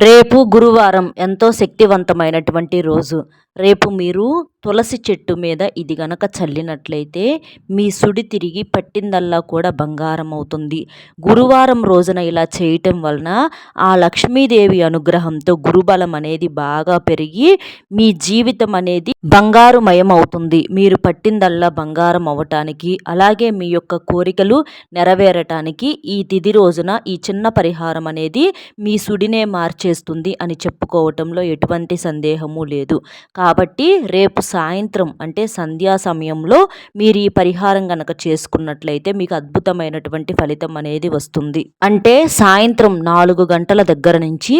రేపు గురువారం ఎంతో శక్తివంతమైనటువంటి రోజు. రేపు మీరు తులసి చెట్టు మీద ఇది గనక చల్లినట్లయితే మీ సుడి తిరిగి పట్టిందల్లా కూడా బంగారం అవుతుంది. గురువారం రోజున ఇలా చేయటం వలన ఆ లక్ష్మీదేవి అనుగ్రహంతో గురుబలం అనేది బాగా పెరిగి మీ జీవితం అనేది బంగారుమయం అవుతుంది. మీరు పట్టిందల్లా బంగారం అవ్వటానికి అలాగే మీ యొక్క కోరికలు నెరవేరటానికి ఈ తిది రోజున ఈ చిన్న పరిహారం అనేది మీ సుడినే మార్చేస్తుంది అని చెప్పుకోవటంలో ఎటువంటి సందేహము లేదు. కాబట్టి రేపు సాయంత్రం అంటే సంధ్యా సమయంలో మీరు ఈ పరిహారం గనక చేసుకున్నట్లయితే మీకు అద్భుతమైనటువంటి ఫలితం అనేది వస్తుంది. అంటే సాయంత్రం నాలుగు గంటల దగ్గర నుంచి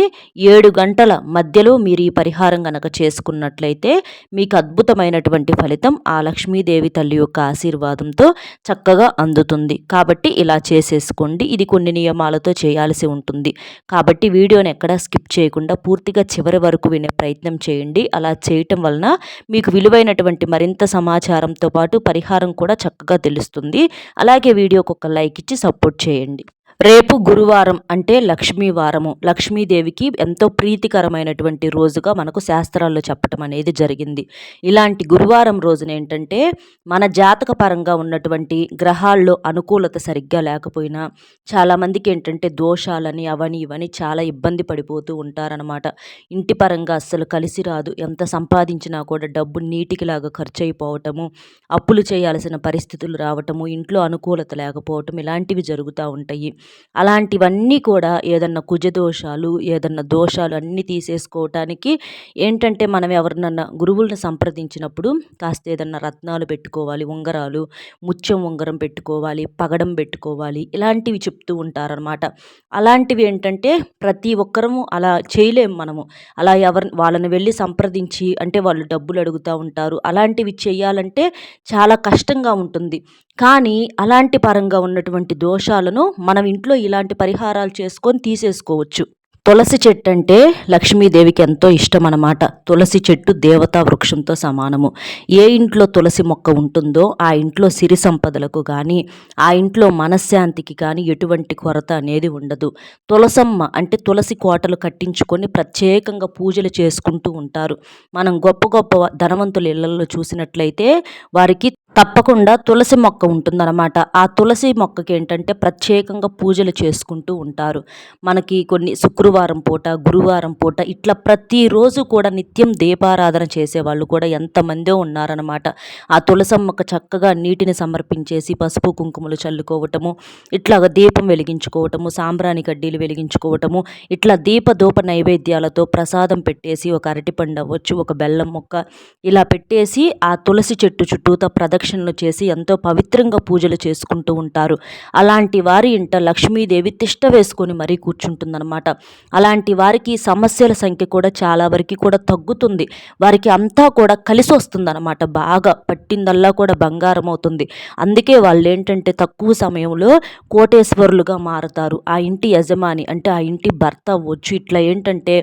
ఏడు గంటల మధ్యలో మీరు ఈ పరిహారం గనక చేసుకున్నట్లయితే మీకు అద్భుతమైనటువంటి ఫలితం ఆ లక్ష్మీదేవి తల్లి యొక్క ఆశీర్వాదంతో చక్కగా అందుతుంది. కాబట్టి ఇలా చేసేసుకోండి. ఇది కొన్ని నియమాలతో చేయాల్సి ఉంటుంది. కాబట్టి వీడియోని ఎక్కడా స్కిప్ చేయకుండా పూర్తిగా చివరి వరకు వినే ప్రయత్నం చేయండి. అలా చేయటం వలన మీకు విలువైనటువంటి మరింత సమాచారంతో పాటు పరిహారం కూడా చక్కగా తెలుస్తుంది. అలాగే వీడియోకి ఒక లైక్ ఇచ్చి సపోర్ట్ చేయండి. రేపు గురువారం అంటే లక్ష్మీ వారము. లక్ష్మీదేవికి ఎంతో ప్రీతికరమైనటువంటి రోజుగా మనకు శాస్త్రాల్లో చెప్పటం అనేది జరిగింది. ఇలాంటి గురువారం రోజున ఏంటంటే మన జాతక పరంగా ఉన్నటువంటి గ్రహాల్లో అనుకూలత సరిగ్గా లేకపోయినా చాలామందికి ఏంటంటే దోషాలని అవని ఇవని చాలా ఇబ్బంది పడిపోతూ ఉంటారనమాట ఇంటి పరంగా అస్సలు కలిసి రాదు. ఎంత సంపాదించినా కూడా డబ్బు నీటికిలాగా ఖర్చు అయిపోవటము అప్పులు చేయాల్సిన పరిస్థితులు రావటము ఇంట్లో అనుకూలత లేకపోవటం ఇలాంటివి జరుగుతూ ఉంటాయి. అలాంటివన్నీ కూడా ఏదన్నా కుజదోషాలు ఏదన్నా దోషాలు అన్నీ తీసేసుకోవటానికి ఏంటంటే మనం ఎవరినన్నా గురువులను సంప్రదించినప్పుడు కాస్త ఏదన్నా రత్నాలు పెట్టుకోవాలి ఉంగరాలు ముత్యం ఉంగరం పెట్టుకోవాలి పగడం పెట్టుకోవాలి ఇలాంటివి చెప్తూ ఉంటారనమాట అలాంటివి ఏంటంటే ప్రతి ఒక్కరము అలా చేయలేము మనము. అలా ఎవరి వాళ్ళని వెళ్ళి సంప్రదించి అంటే వాళ్ళు డబ్బులు అడుగుతూ ఉంటారు. అలాంటివి చేయాలంటే చాలా కష్టంగా ఉంటుంది. కానీ అలాంటి పరంగా ఉన్నటువంటి దోషాలను మనం ఇంట్లో ఇలాంటి పరిహారాలు చేసుకొని తీసేసుకోవచ్చు. తులసి చెట్టు అంటే లక్ష్మీదేవికి ఎంతో ఇష్టం అన్నమాట. తులసి చెట్టు దేవతా వృక్షంతో సమానము. ఏ ఇంట్లో తులసి మొక్క ఉంటుందో ఆ ఇంట్లో సిరి సంపదలకు కానీ ఆ ఇంట్లో మనశ్శాంతికి కానీ ఎటువంటి కొరత అనేది ఉండదు. తులసమ్మ అంటే తులసి కోటలు కట్టించుకొని ప్రత్యేకంగా పూజలు చేసుకుంటూ ఉంటారు. మనం గొప్ప గొప్ప ధనవంతుల ఇళ్ళలో చూసినట్లయితే వారికి తప్పకుండా తులసి మొక్క ఉంటుందన్నమాట. ఆ తులసి మొక్కకి ఏంటంటే ప్రత్యేకంగా పూజలు చేసుకుంటూ ఉంటారు. మనకి కొన్ని శుక్రవారం పూట గురువారం పూట ఇట్లా ప్రతిరోజు కూడా నిత్యం దీపారాధన చేసేవాళ్ళు కూడా ఎంతమందో ఉన్నారనమాట ఆ తులసమ్మక చక్కగా నీటిని సమర్పించేసి పసుపు కుంకుమలు చల్లుకోవటము ఇట్లా దీపం వెలిగించుకోవటము సాంబ్రాణి కడ్డీలు వెలిగించుకోవటము ఇట్లా దీపధూప నైవేద్యాలతో ప్రసాదం పెట్టేసి ఒక అరటిపండు అవ్వచ్చు ఒక బెల్లం మొక్క ఇలా పెట్టేసి ఆ తులసి చెట్టు చుట్టూతో ప్రద ప్రదక్షిణలు చేసి ఎంతో పవిత్రంగా పూజలు చేసుకుంటూ ఉంటారు. అలాంటి వారి ఇంట లక్ష్మీదేవి తిష్ట వేసుకొని మరీ కూర్చుంటుందన్నమాట. అలాంటి వారికి సమస్యల సంఖ్య కూడా చాలా వరకు కూడా తగ్గుతుంది. వారికి అంతా కూడా కలిసి వస్తుందన్నమాట. బాగా పట్టిందల్లా కూడా బంగారం అవుతుంది. అందుకే వాళ్ళు ఏంటంటే తక్కువ సమయంలో కోటేశ్వరులుగా మారుతారు. ఆ ఇంటి యజమాని అంటే ఆ ఇంటి భర్త అవ్వచ్చు ఇట్లా ఏంటంటే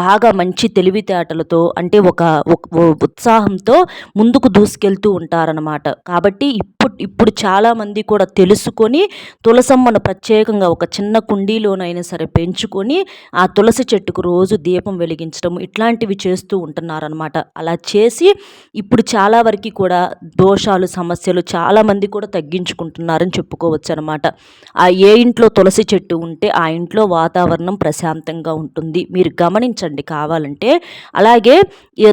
బాగా మంచి తెలివితేటలతో అంటే ఒక ఉత్సాహంతో ముందుకు దూసుకెళ్తూ ఉంటారనమాట కాబట్టి ఇప్పుడు చాలామంది కూడా తెలుసుకొని తులసమ్మను ప్రత్యేకంగా ఒక చిన్న కుండీలోనైనా సరే పెంచుకొని ఆ తులసి చెట్టుకు రోజు దీపం వెలిగించడం ఇట్లాంటివి చేస్తూ ఉంటున్నారనమాట అలా చేసి ఇప్పుడు చాలా వరకు కూడా దోషాలు సమస్యలు చాలామంది కూడా తగ్గించుకుంటున్నారని చెప్పుకోవచ్చు అనమాట ఆ ఏ ఇంట్లో తులసి చెట్టు ఉంటే ఆ ఇంట్లో వాతావరణం ప్రశాంతంగా ఉంటుంది. మీరు గమనించండి కావాలంటే. అలాగే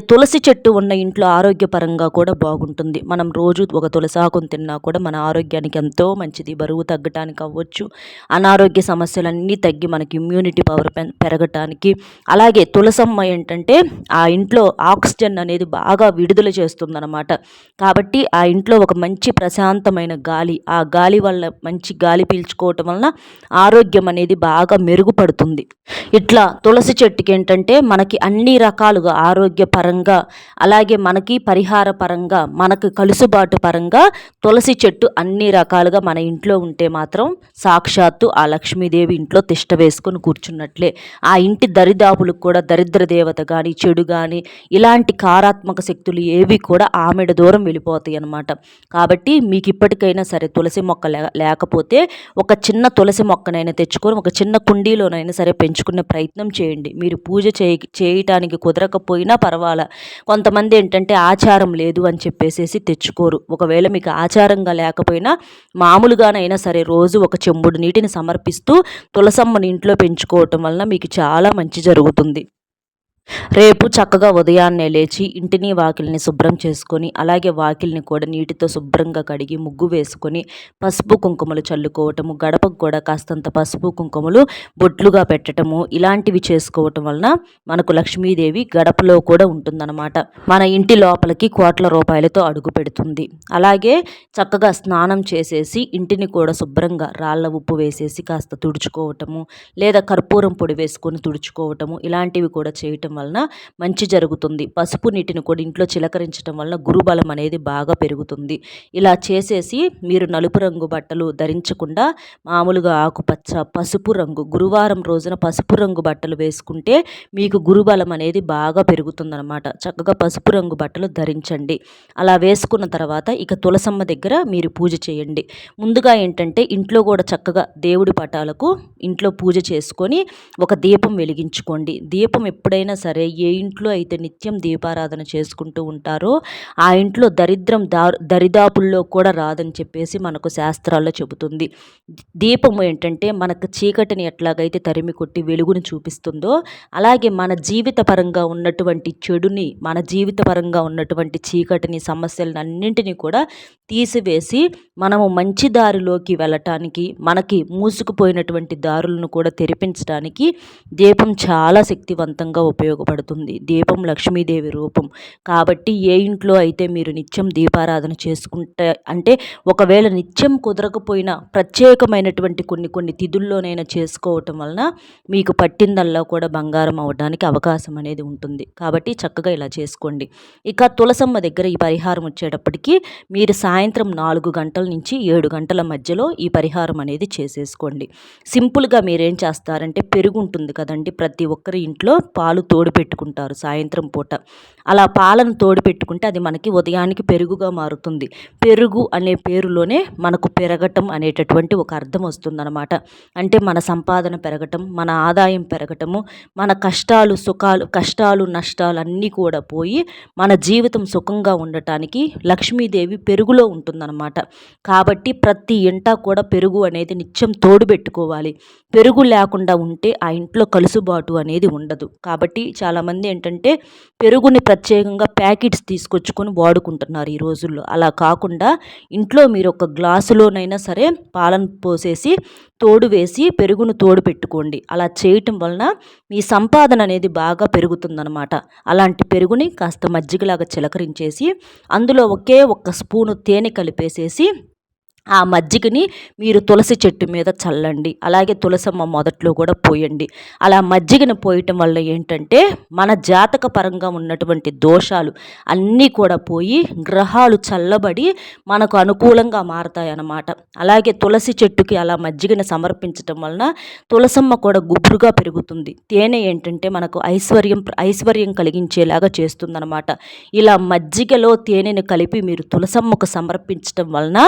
తులసి చెట్టు ఉన్న ఇంట్లో ఆరోగ్యపరంగా కూడా బాగుంటుంది. మనం రోజు ఒక తులసాకుని తిన్నా కూడా మన ఆరోగ్యానికి ఎంతో మంచిది. బరువు తగ్గటానికి అవ్వచ్చు. అనారోగ్య సమస్యలన్నీ తగ్గి మనకి ఇమ్యూనిటీ పవర్ పెరగటానికి. అలాగే తులసమ్మ ఏంటంటే ఆ ఇంట్లో ఆక్సిజన్ అనేది బాగా విడుదల చేస్తుందన్నమాట. కాబట్టి ఆ ఇంట్లో ఒక మంచి ప్రశాంతమైన గాలి ఆ గాలి వల్ల మంచి గాలి పీల్చుకోవటం వలన ఆరోగ్యం అనేది బాగా మెరుగుపడుతుంది. ఇట్లా తులసి చెట్టుకి ఏంటంటే మనకి అన్ని రకాలుగా ఆరోగ్యపరంగా అలాగే మనకి పరిహార పరంగా మనకు కలుసుబాటు పరంగా తులసి తులసి చెట్టు అన్ని రకాలుగా మన ఇంట్లో ఉంటే మాత్రం సాక్షాత్తు ఆ లక్ష్మీదేవి ఇంట్లో తిష్ట వేసుకొని కూర్చున్నట్లే. ఆ ఇంటి దరిదాపులకు కూడా దరిద్ర దేవత కానీ చెడు కానీ ఇలాంటి కారాత్మక శక్తులు ఏవి కూడా ఆమెడ దూరం వెళ్ళిపోతాయి అన్నమాట. కాబట్టి మీకు ఇప్పటికైనా సరే తులసి మొక్క లేకపోతే ఒక చిన్న తులసి మొక్కనైనా తెచ్చుకొని ఒక చిన్న కుండీలోనైనా సరే పెంచుకునే ప్రయత్నం చేయండి. మీరు పూజ చేయ చేయటానికి కుదరకపోయినా పర్వాలా. కొంతమంది ఏంటంటే ఆచారం లేదు అని చెప్పేసేసి తెచ్చుకోరు. ఒకవేళ మీకు ఆచారం ఆహారంగా లేకపోయినా మామూలుగానైనా సరే రోజు ఒక చెంబుడు నీటిని సమర్పిస్తూ తులసమ్మని ఇంట్లో పెంచుకోవటం వలన మీకు చాలా మంచి జరుగుతుంది. రేపు చక్కగా ఉదయాన్నే లేచి ఇంటిని వాకిల్ని శుభ్రం చేసుకొని అలాగే వాకిల్ని కూడా నీటితో శుభ్రంగా కడిగి ముగ్గు వేసుకొని పసుపు కుంకుమలు చల్లుకోవటము గడపకు కూడా కాస్తంత పసుపు కుంకుమలు బొట్లుగా పెట్టడము ఇలాంటివి చేసుకోవటం వలన మనకు లక్ష్మీదేవి గడపలో కూడా ఉంటుందన్నమాట. మన ఇంటి లోపలికి కోట్ల రూపాయలతో అడుగు పెడుతుంది. అలాగే చక్కగా స్నానం చేసేసి ఇంటిని కూడా శుభ్రంగా రాళ్ళ ఉప్పు వేసేసి కాస్త తుడుచుకోవటము లేదా కర్పూరం పొడి వేసుకొని తుడుచుకోవటము ఇలాంటివి కూడా చేయటం వలన మంచి జరుగుతుంది. పసుపు నీటిని కూడా ఇంట్లో చిలకరించడం వలన గురుబలం అనేది బాగా పెరుగుతుంది. ఇలా చేసేసి మీరు నలుపు రంగు బట్టలు ధరించకుండా మామూలుగా ఆకుపచ్చ పసుపు రంగు గురువారం రోజున పసుపు రంగు బట్టలు వేసుకుంటే మీకు గురుబలం అనేది బాగా పెరుగుతుందనమాట చక్కగా పసుపు రంగు బట్టలు ధరించండి. అలా వేసుకున్న తర్వాత ఇక తులసమ్మ దగ్గర మీరు పూజ చేయండి. ముందుగా ఏంటంటే ఇంట్లో కూడా చక్కగా దేవుడి పటాలకు ఇంట్లో పూజ చేసుకొని ఒక దీపం వెలిగించుకోండి. దీపం ఎప్పుడైనా సరే ఏ ఇంట్లో అయితే నిత్యం దీపారాధన చేసుకుంటూ ఉంటారో ఆ ఇంట్లో దరిద్రం దా దరిదాపుల్లో కూడా రాదని చెప్పేసి మనకు శాస్త్రాల్లో చెబుతుంది. దీపము ఏంటంటే మనకు చీకటిని ఎట్లాగైతే తరిమి కొట్టి వెలుగుని చూపిస్తుందో అలాగే మన జీవిత పరంగా ఉన్నటువంటి చెడుని మన జీవిత పరంగా ఉన్నటువంటి చీకటిని సమస్యలను అన్నింటినీ కూడా తీసివేసి మనము మంచి దారిలోకి వెళ్ళటానికి మనకి మూసుకుపోయినటువంటి దారులను కూడా తెరిపించడానికి దీపం చాలా శక్తివంతంగా ఉపయోగ ఉపయోగపడుతుంది. దీపం లక్ష్మీదేవి రూపం. కాబట్టి ఏ ఇంట్లో అయితే మీరు నిత్యం దీపారాధన చేసుకుంటే అంటే ఒకవేళ నిత్యం కుదరకపోయినా ప్రత్యేకమైనటువంటి కొన్ని కొన్ని తిథుల్లోనైనా చేసుకోవటం వలన మీకు పట్టిందల్లా కూడా బంగారం అవ్వడానికి అవకాశం అనేది ఉంటుంది. కాబట్టి చక్కగా ఇలా చేసుకోండి. ఇక తులసమ్మ దగ్గర ఈ పరిహారం వచ్చేటప్పటికి మీరు సాయంత్రం నాలుగు గంటల నుంచి ఏడు గంటల మధ్యలో ఈ పరిహారం అనేది చేసేసుకోండి. సింపుల్గా మీరేం చేస్తారంటే పెరుగు ఉంటుంది కదండి ప్రతి ఒక్కరి ఇంట్లో పాలు తోడు తోడు పెట్టుకుంటారు సాయంత్రం పూట. అలా పాలను తోడు పెట్టుకుంటే అది మనకి ఉదయానికి పెరుగుగా మారుతుంది. పెరుగు అనే పేరులోనే మనకు పెరగటం అనేటటువంటి ఒక అర్థం వస్తుందన్నమాట. అంటే మన సంపాదన పెరగటం మన ఆదాయం పెరగటము మన కష్టాలు సుఖాలు కష్టాలు నష్టాలు అన్నీ కూడా పోయి మన జీవితం సుఖంగా ఉండటానికి లక్ష్మీదేవి పెరుగులో ఉంటుందన్నమాట. కాబట్టి ప్రతి ఇంట కూడా పెరుగు అనేది నిత్యం తోడు పెట్టుకోవాలి పెరుగు లేకుండా ఉంటే ఆ ఇంట్లో కలుసుబాటు అనేది ఉండదు. కాబట్టి చాలామంది ఏంటంటే పెరుగుని ప్రత్యేకంగా ప్యాకెట్స్ తీసుకొచ్చుకొని వాడుకుంటున్నారు ఈ రోజుల్లో. అలా కాకుండా ఇంట్లో మీరు ఒక గ్లాసులోనైనా సరే పాలను పోసేసి తోడు వేసి పెరుగును తోడు పెట్టుకోండి. అలా చేయటం వలన మీ సంపాదన అనేది బాగా పెరుగుతుందనమాట అలాంటి పెరుగుని కాస్త మజ్జిగలాగా చిలకరించేసి అందులో ఒకే ఒక్క స్పూను తేనె కలిపేసేసి ఆ మజ్జిగని మీరు తులసి చెట్టు మీద చల్లండి. అలాగే తులసమ్మ మొదట్లో కూడా పోయండి. అలా మజ్జిగను పోయటం వల్ల ఏంటంటే మన జాతక పరంగా ఉన్నటువంటి దోషాలు అన్నీ కూడా పోయి గ్రహాలు చల్లబడి మనకు అనుకూలంగా మారతాయి అన్నమాట అలాగే తులసి చెట్టుకి అలా మజ్జిగను సమర్పించటం వలన తులసమ్మ కూడా గుబురుగా పెరుగుతుంది. తేనె ఏంటంటే మనకు ఐశ్వర్యం ఐశ్వర్యం కలిగించేలాగా చేస్తుందన్నమాట. ఇలా మజ్జిగలో తేనెను కలిపి మీరు తులసమ్మకు సమర్పించటం వలన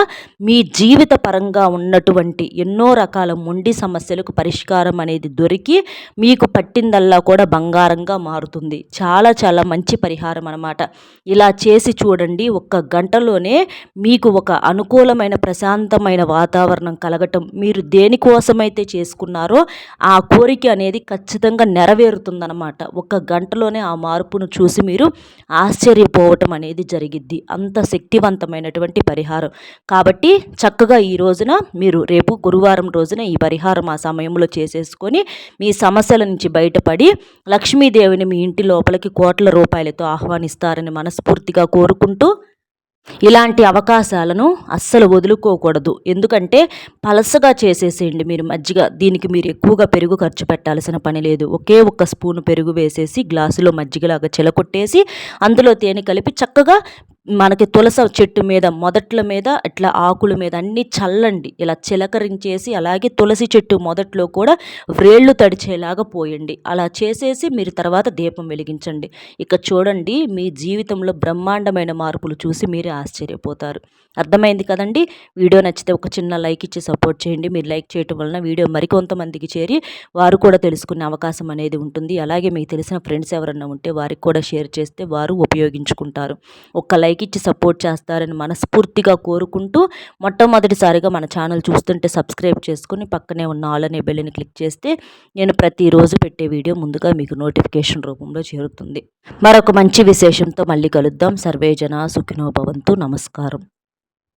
మీ జీవిత పరంగా ఉన్నటువంటి ఎన్నో రకాల మొండి సమస్యలకు పరిష్కారం అనేది దొరికి మీకు పట్టిందల్లా కూడా బంగారంగా మారుతుంది. చాలా చాలా మంచి పరిహారం అనమాట ఇలా చేసి చూడండి ఒక్క గంటలోనే మీకు ఒక అనుకూలమైన ప్రశాంతమైన వాతావరణం కలగటం మీరు దేనికోసమైతే చేసుకున్నారో ఆ కోరిక అనేది ఖచ్చితంగా నెరవేరుతుందనమాట ఒక్క గంటలోనే ఆ మార్పును చూసి మీరు ఆశ్చర్యపోవటం అనేది జరిగిద్ది. అంత శక్తివంతమైనటువంటి పరిహారం. కాబట్టి చక్కగా ఈ రోజున మీరు రేపు గురువారం రోజున ఈ పరిహారం ఆ సమయంలో చేసేసుకొని మీ సమస్యల నుంచి బయటపడి లక్ష్మీదేవిని మీ ఇంటి లోపలికి కోట్ల రూపాయలతో ఆహ్వానిస్తారని మనస్ఫూర్తిగా కోరుకుంటూ ఇలాంటి అవకాశాలను అస్సలు వదులుకోకూడదు. ఎందుకంటే పలసగా చేసేసేయండి మీరు మజ్జిగ. దీనికి మీరు ఎక్కువగా పెరుగు ఖర్చు పెట్టాల్సిన పని లేదు. ఒకే ఒక్క స్పూన్ పెరుగు వేసేసి గ్లాసులో మజ్జిగలాగా చెలకొట్టేసి అందులో తేనె కలిపి చక్కగా మనకి తులస చెట్టు మీద మొదట్ల మీద ఇట్లా ఆకుల మీద అన్నీ చల్లండి. ఇలా చిలకరించేసి అలాగే తులసి చెట్టు మొదట్లో కూడా వ్రేళ్ళు తడిచేలాగా పోయండి. అలా చేసేసి మీరు తర్వాత దీపం వెలిగించండి. ఇక చూడండి మీ జీవితంలో బ్రహ్మాండమైన మార్పులు చూసి మీరే ఆశ్చర్యపోతారు. అర్థమైంది కదండి? వీడియో నచ్చితే ఒక చిన్న లైక్ ఇచ్చి సపోర్ట్ చేయండి. మీరు లైక్ చేయటం వలన వీడియో మరికొంతమందికి చేరి వారు కూడా తెలుసుకునే అవకాశం అనేది ఉంటుంది. అలాగే మీకు తెలిసిన ఫ్రెండ్స్ ఎవరన్నా ఉంటే వారికి కూడా షేర్ చేస్తే వారు ఉపయోగించుకుంటారు. ఒక్క లైక్ ఇచ్చి సపోర్ట్ చేస్తారని మనస్ఫూర్తిగా కోరుకుంటూ మొట్టమొదటిసారిగా మన ఛానల్ చూస్తుంటే సబ్స్క్రైబ్ చేసుకుని పక్కనే ఉన్న ఆల్ అనే బెల్లిని క్లిక్ చేస్తే నేను ప్రతిరోజు పెట్టే వీడియో ముందుగా మీకు నోటిఫికేషన్ రూపంలో చేరుతుంది. మరొక మంచి విశేషంతో మళ్ళీ కలుద్దాం. సర్వేజన సుఖినోభవంతు సుఖినో భవంతు. నమస్కారం.